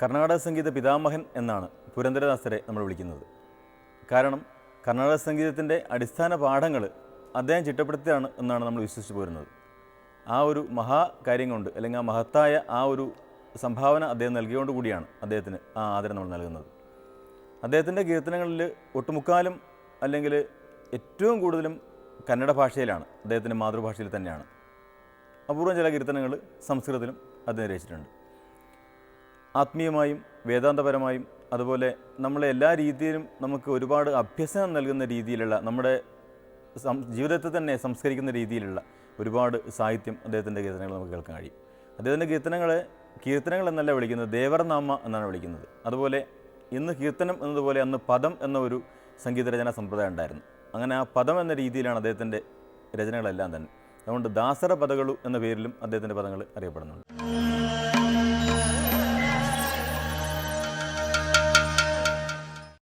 കർണാടക സംഗീത പിതാമഹൻ എന്നാണ് പുരന്ദരദാസരെ നമ്മൾ വിളിക്കുന്നത്. കാരണം കർണാടക സംഗീതത്തിന്റെ അടിസ്ഥാന പാഠങ്ങൾ അദ്ദേഹം ചിട്ടപ്പെടുത്തിയാണ് എന്നാണ് നമ്മൾ വിശ്വസിച്ചു പോരുന്നത്. ആ ഒരു മഹാ കാര്യം കൊണ്ട് അല്ലെങ്കിൽ ആ മഹത്തായ ആ ഒരു സംഭാവന അദ്ദേഹം നൽകിയോണ്ട് കൂടിയാണ് അദ്ദേഹത്തിന് ആ ആദരം നമ്മൾ നൽകുന്നത്. അദ്ദേഹത്തിന്റെ കീർത്തനങ്ങളിൽ ഒട്ടുമുക്കാലും അല്ലെങ്കിൽ ഏറ്റവും കൂടുതലും കന്നഡ ഭാഷയിലാണ് അദ്ദേഹത്തിന്റെ മാതൃഭാഷയിൽ തന്നെയാണ്. അപൂർവം ചില കീർത്തനങ്ങൾ സംസ്കൃതത്തിലും അദ്ദേഹം രചിച്ചിട്ടുണ്ട്. ആത്മീയമായും വേദാന്തപരമായും അതുപോലെ നമ്മളെ എല്ലാ രീതിയിലും നമുക്ക് ഒരുപാട് അഭ്യസനം നൽകുന്ന രീതിയിലുള്ള നമ്മുടെ ജീവിതത്തെ തന്നെ സംസ്കരിക്കുന്ന രീതിയിലുള്ള ഒരുപാട് സാഹിത്യം അദ്ദേഹത്തിന്റെ കീർത്തനങ്ങൾ നമുക്ക് കേൾക്കാൻ കഴിയും. അദ്ദേഹത്തിന്റെ കീർത്തനങ്ങളെ കീർത്തനങ്ങൾ എന്നല്ല വിളിക്കുന്നത് ദേവർനാമ എന്നാണ് വിളിക്കുന്നത്. അതുപോലെ ഇന്ന് കീർത്തനം എന്നതുപോലെ അന്ന് പദം എന്ന ഒരു സംഗീതരചനാ സമ്പ്രദായം ഉണ്ടായിരുന്നു. അങ്ങനെ ആ പദം എന്ന രീതിയിലാണ് അദ്ദേഹത്തിന്റെ രചനകളെല്ലാം തന്നെ. അതുകൊണ്ട് ദാസര പദകളു എന്ന പേരിലും അദ്ദേഹത്തിന്റെ പദങ്ങൾ അറിയപ്പെടുന്നുണ്ട്.